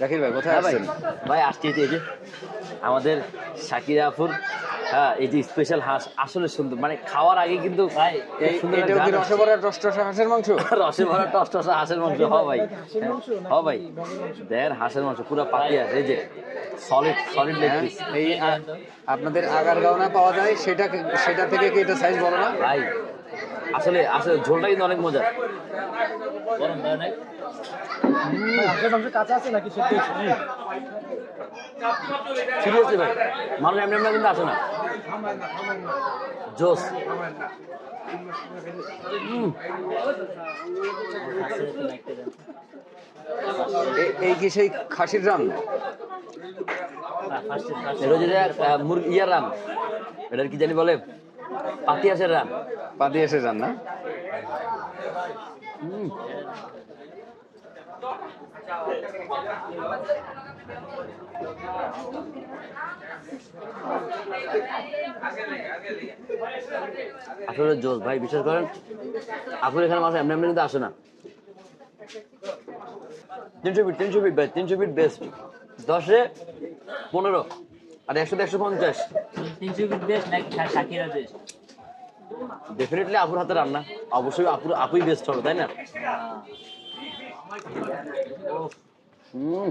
জাকির ভাই কোথায় হ্যাঁ ভাই। ভাই আসছি এই যে- আমাদের শাকিরা আফুর হ্যাঁ এই যে স্পেশাল হাঁস আসলে সুন্দর। মানে খাওয়ার আগে কিন্তু ভাই এটাও কি রসে ভরা টস টসা হাঁসের মাংস? রসে ভরা টস টসা হাঁসের মাংস হ ভাই। হ ভাই। দেড় হাঁসের মাংস পুরো পাতি আছে এই যে সলিড সলিড লেগ হ্যাঁ, পিস এই আপনাদের আগার গাওনা পাওয়া যায়? সেটা সেটা থেকে কি এটা সাইজ বড় না? ভাই আসলে আসলে ঝোলটা কিন্তু অনেক মজা গরম তাই না? সিরিয়াসলি ভাই। মানুষ এমনি এমনি কিন্তু আসে না। জোস। এই কি সেই খাসির রান এটা আহ, মুরগি ইয়ার রান এটার কি জানি বলে? পাতি আছে পাতি এসে যান না আসলে জোস ভাই বিশ্বাস করেন আপনার এখানে মানুষ এমনি এমনি কিন্তু আসে না। তিনশো ফিট তিনশো ফিট ভাই তিনশো ফিট বেস্ট দশে পনেরো আর একশো একশো পঞ্চাশ। তিনশো ফিট বেস্ট নাকি শাকিরা বেস্ট ডেফিনেটলি আপুর হাতে রান্না। অবশ্যই আপুর আপুই বেস্ট হবে তাই না? হুম।